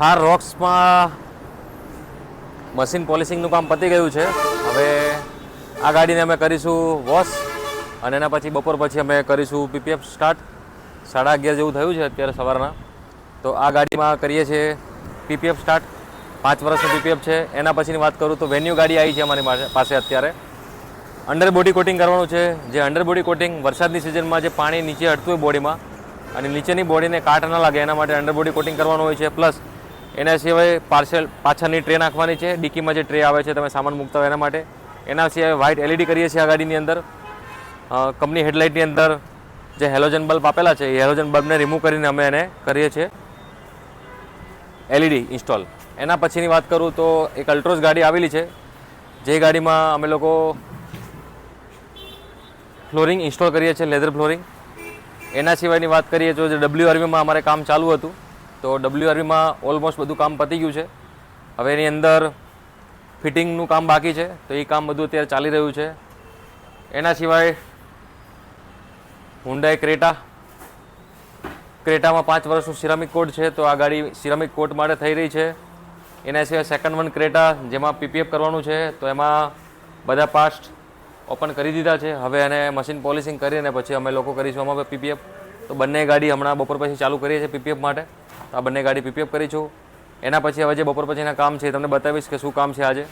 Thar રોક્સમાં machine પોલિશિંગનું કામ પતી ગયું છે. હવે આ ગાડીને અમે કરીશું વોશ અને એના પછી બપોર પછી અમે કરીશું પીપીએફ સ્ટાર્ટ. સાડા અગિયાર જેવું થયું છે અત્યારે સવારના. તો આ ગાડીમાં કરીએ છીએ પીપીએફ સ્ટાર્ટ. પાંચ વર્ષનું પીપીએફ છે. એના પછીની વાત કરું તો વેન્યુ ગાડી આવી છે અમારી પાસે- અત્યારે. અંડર બોડી કોટિંગ કરવાનું છે. જે અંડર બોડી કોટિંગ વરસાદની સિઝનમાં જે પાણી નીચે અડતું હોય બોડીમાં અને નીચેની બોડીને કાટ ન લાગે, એના માટે અંડર બોડી કોટિંગ કરવાનું હોય છે. પ્લસ એના સિવાય પાર્સલ પાછળની ટ્રે નાખવાની છે. ડિક્કીમાં જે ટ્રે આવે છે, તમે સામાન મૂકતા હોય એના માટે. એના સિવાય વ્હાઇટ એલઈડી કરીએ છીએ આ ગાડીની અંદર. કંપની હેડલાઇટની અંદર જે હેલોજન બલ્બ આપેલા છે, એ હેલોજન બલ્બને રિમૂવ કરીને અમે એને કરીએ છીએ. LED install. એના પછીની વાત કરું તો એક અલ્ટ્રોસ ગાડી આવેલી છે, જે ગાડીમાં અમે લોકો ફ્લોરિંગ ઇન્સ્ટોલ કરીએ છીએ, લેધર ફ્લોરિંગ. એના સિવાયની વાત કરીએ તો જે ડબલ્યુ આરવીમાં અમારે કામ ચાલુ હતું. તો ડબલ્યુઆરબીમાં ઓલમોસ્ટ બધું કામ પતી ગયું છે. હવે એની અંદર ફિટિંગનું કામ બાકી છે, તો એ કામ બધું અત્યારે ચાલી રહ્યું છે. એના સિવાય હુન્ડાઈ ક્રેટા ક્રેટામાં પાંચ વર્ષનું સિરામિક કોટ છે, તો આ ગાડી સિરામિક કોટ માટે થઈ રહી છે. એના સિવાય સેકન્ડ વન ક્રેટા જેમાં પીપીએફ કરવાનું છે, તો એમાં બધા પાસ્ટ ઓપન કરી દીધા છે. હવે એને મશીન પોલિશિંગ કરીને પછી અમે લોકો કરીશું અમે પીપીએફ તો બંને ગાડી હમણાં બપોર પછી ચાલુ કરીએ છીએ પીપીએફ માટે. આ બંને ગાડી પીપીએફ કરી છું. એના પછી હવે જે બપોર પછીના કામ છે એ તમને બતાવીશ કે શું કામ છે આજે.